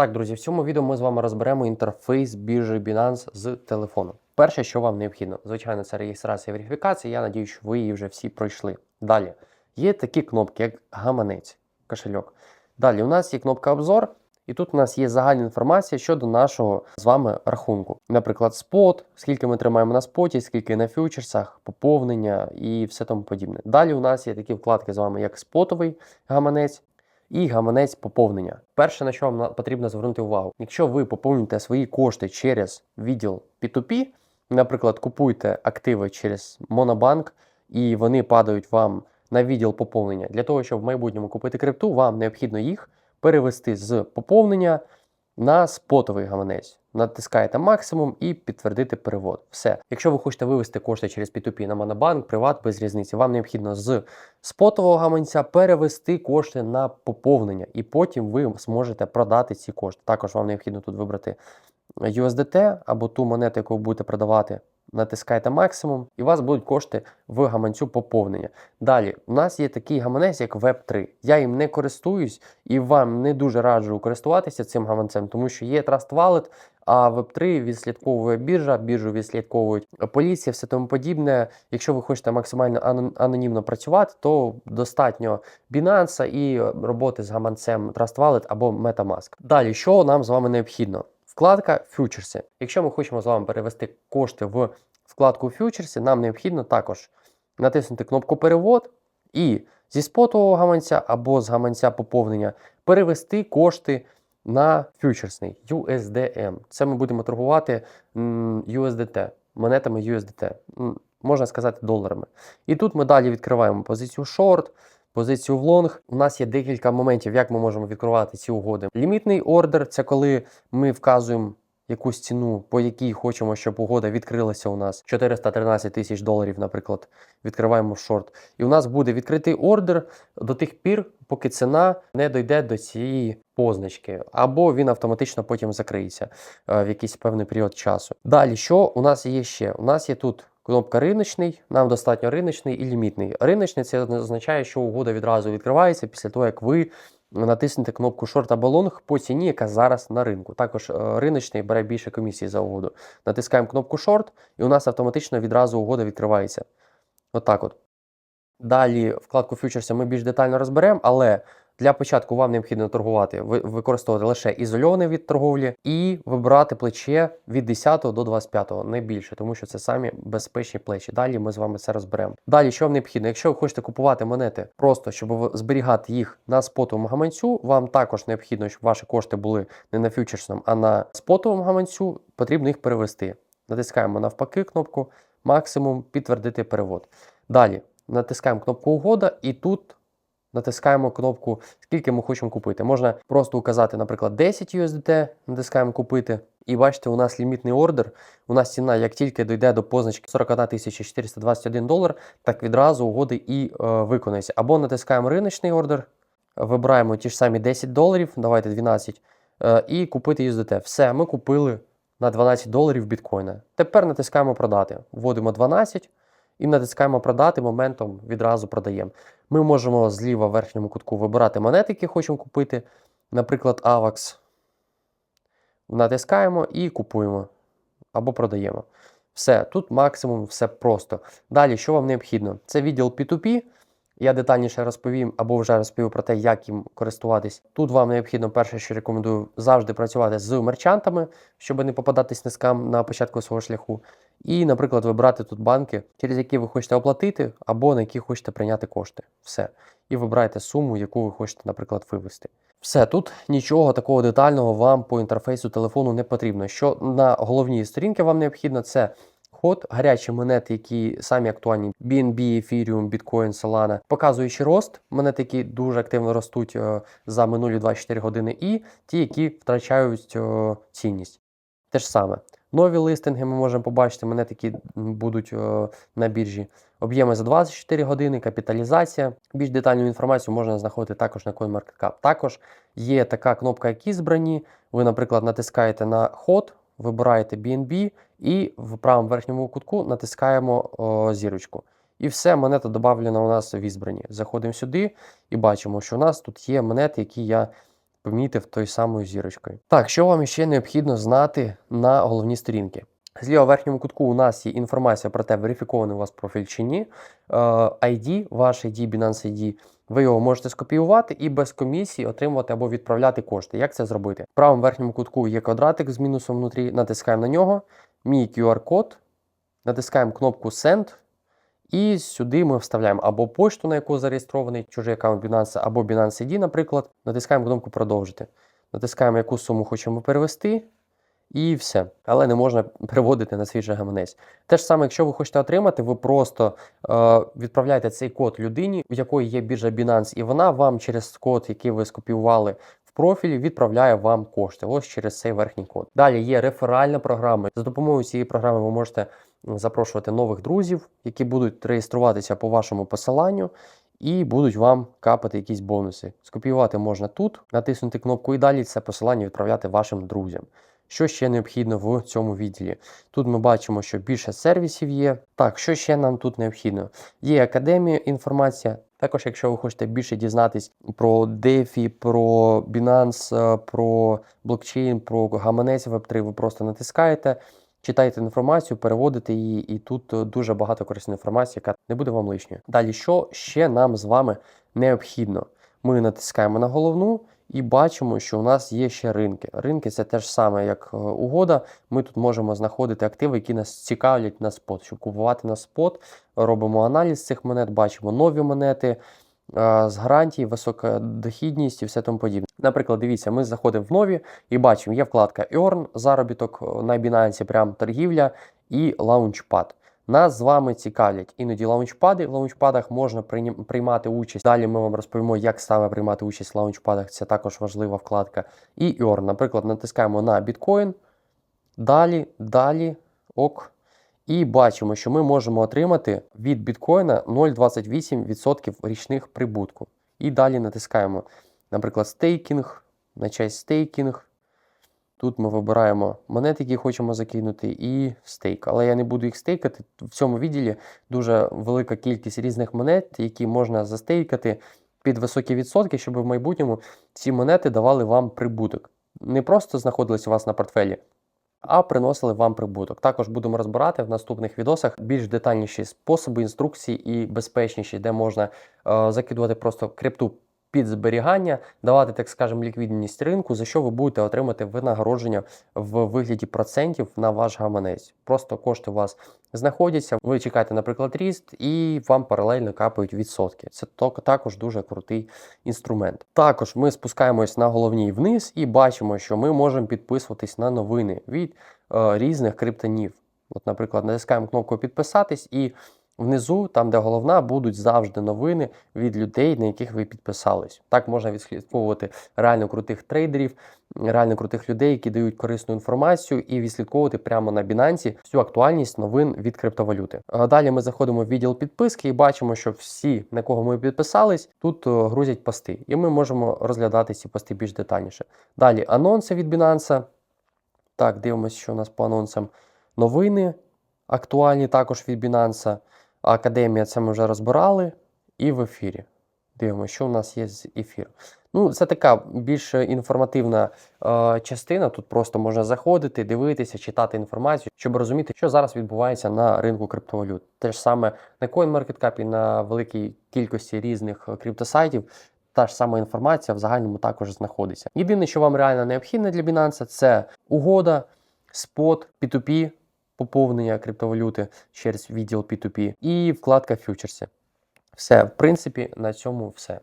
Так, друзі, в цьому відео ми з вами розберемо інтерфейс біржі Binance з телефону. Перше, що вам необхідно, звичайно, це реєстрація і верифікація. Я надію, що ви її вже всі пройшли. Далі є такі кнопки, як гаманець, кошельок. Далі у нас є кнопка обзор, і тут у нас є загальна інформація щодо нашого з вами рахунку. Наприклад, спот, скільки ми тримаємо на споті, скільки на фьючерсах, поповнення і все тому подібне. Далі у нас є такі вкладки з вами, як спотовий гаманець. І гаманець поповнення. Перше, на що вам потрібно звернути увагу, якщо ви поповнюєте свої кошти через відділ P2P, наприклад, купуєте активи через Монобанк, і вони падають вам на відділ поповнення. Для того, щоб в майбутньому купити крипту, вам необхідно їх перевести з поповнення на спотовий гаманець. Натискаєте максимум і підтвердити перевод. Все. Якщо ви хочете вивести кошти через P2P на Монобанк, Приват, без різниці, вам необхідно з спотового гаманця перевести кошти на поповнення, і потім ви зможете продати ці кошти. Також вам необхідно тут вибрати USDT або ту монету, яку ви будете продавати. Натискаєте максимум, і у вас будуть кошти в гаманцю поповнення. Далі, у нас є такий гаманець, як Web3. Я їм не користуюсь і вам не дуже раджу користуватися цим гаманцем, тому що є Trust Wallet, а Web3 відслідковує біржа, біржу відслідковують поліція, все тому подібне. Якщо ви хочете максимально анонімно працювати, то достатньо Binance і роботи з гаманцем Trust Wallet або MetaMask. Далі, що нам з вами необхідно? Вкладка фьючерси. Якщо ми хочемо з вами перевести кошти в вкладку фьючерси, нам необхідно також натиснути кнопку перевод і зі спотового гаманця або з гаманця поповнення перевести кошти на фьючерсний USDM. Це ми будемо торгувати USDT, монетами USDT, можна сказати, доларами. І тут ми далі відкриваємо позицію short, позицію в лонг. У нас є декілька моментів, як ми можемо відкривати ці угоди. Лімітний ордер це коли ми вказуємо якусь ціну, по якій хочемо, щоб угода відкрилася у нас 413 тисяч доларів, наприклад, відкриваємо шорт. І у нас буде відкритий ордер до тих пір, поки ціна не дойде до цієї позначки, або він автоматично потім закриється е, в якийсь певний період часу. Далі, що у нас є ще? У нас є тут. Кнопка риночний, нам достатньо риночний і лімітний. Риночний це означає, що угода відразу відкривається після того, як ви натиснете кнопку Short або Long по ціні, яка зараз на ринку. Також е, риночний бере більше комісії за угоду. Натискаємо кнопку Short, і у нас автоматично відразу угода відкривається. Отак от. Далі вкладку фьючерси ми більш детально розберемо, але для початку вам необхідно торгувати, використовувати лише ізольований від торговлі і вибирати плече від 10 до 25, не більше, тому що це самі безпечні плечі. Далі ми з вами це розберемо. Далі, що вам необхідно? Якщо ви хочете купувати монети просто щоб зберігати їх на спотовому гаманцю, вам також необхідно, щоб ваші кошти були не на фьючерсному, а на спотовому гаманцю, потрібно їх перевести. Натискаємо навпаки кнопку максимум підтвердити перевод. Далі натискаємо кнопку угода і тут натискаємо кнопку, скільки ми хочемо купити. Можна просто указати, наприклад, 10 USDT, натискаємо купити. І бачите, у нас лімітний ордер. У нас ціна, як тільки дійде до позначки 41 421 долар, так відразу угоди і е, виконується. Або натискаємо риночний ордер, вибираємо ті ж самі 10 доларів, давайте 12, е, і купити USDT. Все, ми купили на 12 доларів біткоїна. Тепер натискаємо продати. Вводимо 12 і натискаємо продати, моментом відразу продаємо. Ми можемо зліва в верхньому кутку вибирати монети, які хочемо купити, наприклад, AVAX. Натискаємо і купуємо або продаємо. Все, тут максимум, все просто. Далі, що вам необхідно? Це відділ P2P. Я детальніше розповім або вже розповів про те, як їм користуватись. Тут вам необхідно, перше, що рекомендую, завжди працювати з мерчантами, щоб не попадатись на скам на початку свого шляху. І, наприклад, вибрати тут банки, через які ви хочете оплатити, або на які хочете прийняти кошти. Все. І вибирайте суму, яку ви хочете, наприклад, вивести. Все, тут нічого такого детального вам по інтерфейсу телефону не потрібно. Що на головній сторінці вам необхідно, це ход, гарячі монети, які самі актуальні: BNB, Ethereum, Bitcoin, Solana, показуючи рост, монети, які дуже активно ростуть е, за минулі 24 години, і ті, які втрачають е, цінність. Те ж саме. Нові листинги ми можемо побачити, монети, які будуть е, на біржі. Об'єми за 24 години, капіталізація. Більш детальну інформацію можна знаходити також на CoinMarketCap. Також є така кнопка, які збрані. Ви, наприклад, натискаєте на ход, вибираєте BNB і в правому верхньому кутку натискаємо о, зірочку. І все, монета додавлена у нас в ізбрані. Заходимо сюди і бачимо, що у нас тут є монети, які я помітив той самою зірочкою. Так, що вам ще необхідно знати на головній сторінці? Зліва в верхньому кутку у нас є інформація про те, верифікований у вас профіль чи ні. Е, ID, ваш ID, Binance ID, ви його можете скопіювати і без комісії отримувати або відправляти кошти. Як це зробити? В правому верхньому кутку є квадратик з мінусом внутрі, натискаємо на нього, мій QR-код, натискаємо кнопку Send. І сюди ми вставляємо або пошту, на яку зареєстрований чужий аккаунт Binance, або Binance ID, наприклад. Натискаємо кнопку Продовжити. Натискаємо, яку суму хочемо перевести, і все. Але не можна переводити на свій же гаманець. Те ж саме, якщо ви хочете отримати, ви просто е, відправляєте цей код людині, у якої є біржа Binance, і вона вам через код, який ви скопіювали в профілі, відправляє вам кошти. Ось через цей верхній код. Далі є реферальна програма. За допомогою цієї програми ви можете запрошувати нових друзів, які будуть реєструватися по вашому посиланню. І будуть вам капати якісь бонуси. Скопіювати можна тут, натиснути кнопку і далі це посилання відправляти вашим друзям. Що ще необхідно в цьому відділі? Тут ми бачимо, що більше сервісів є. Так, що ще нам тут необхідно? Є академія інформація. Також, якщо ви хочете більше дізнатись про DeFi, про Binance, е, про блокчейн, про гаманець Web3, ви просто натискаєте. Читайте інформацію, переводите її, і тут е, дуже багато корисної інформації, яка не буде вам лишньою. Далі, що ще нам з вами необхідно? Ми натискаємо на головну і бачимо, що у нас є ще ринки. Ринки це те ж саме, як е, угода. Ми тут можемо знаходити активи, які нас цікавлять на спот. Щоб купувати на спот, робимо аналіз цих монет, бачимо нові монети з гарантій, висока дохідність і все тому подібне. Наприклад, дивіться, ми заходимо в нові і бачимо, є вкладка Earn, заробіток на Binance, прям торгівля і Launchpad. Нас з вами цікавлять іноді лаунчпади. В лаунчпадах можна приймати участь. Далі ми вам розповімо, як саме приймати участь в лаунчпадах. Це також важлива вкладка. І Earn. Наприклад, натискаємо на біткоін. Далі, далі, ок. І бачимо, що ми можемо отримати від біткоїна 0,28% річних прибутку. І далі натискаємо, наприклад, стейкінг, на честь стейкінг. Тут ми вибираємо монети, які хочемо закинути, і стейк. Але я не буду їх стейкати. В цьому відділі дуже велика кількість різних монет, які можна застейкати під високі відсотки, щоб в майбутньому ці монети давали вам прибуток. Не просто знаходились у вас на портфелі, а приносили вам прибуток. Також будемо розбирати в наступних відосах більш детальніші способи, інструкції і безпечніші, де можна е, закидувати просто крипту під зберігання, давати, так скажемо, ліквідність ринку, за що ви будете отримати винагородження в вигляді процентів на ваш гаманець. Просто кошти у вас знаходяться, ви чекаєте, наприклад, ріст, і вам паралельно капають відсотки. Це також дуже крутий інструмент. Також ми спускаємось на головній вниз і бачимо, що ми можемо підписуватись на новини від е, різних криптонів. От, наприклад, натискаємо кнопку підписатись і. Внизу, там де головна, будуть завжди новини від людей, на яких ви підписались. Так можна відслідковувати реально крутих трейдерів, реально крутих людей, які дають корисну інформацію, і відслідковувати прямо на Binance всю актуальність новин від криптовалюти. Далі ми заходимо в відділ підписки і бачимо, що всі, на кого ми підписались, тут е, грузять пости, і ми можемо розглядати ці пости більш детальніше. Далі анонси від Binance. Так, дивимося, що у нас по анонсам. Новини актуальні також від Binance. Академія це ми вже розбирали. І в ефірі. Дивимося, що у нас є з ефіру. Ну, це така більш інформативна е, частина. Тут просто можна заходити, дивитися, читати інформацію, щоб розуміти, що зараз відбувається на ринку криптовалют. Те ж саме на CoinMarketCap, на великій кількості різних криптосайтів. Та ж сама інформація в загальному також знаходиться. Єдине, що вам реально необхідне для Binance, це угода, спот, P2P, поповнення криптовалюти через відділ P2P і вкладка фьючерси. Все, в принципі, на цьому все.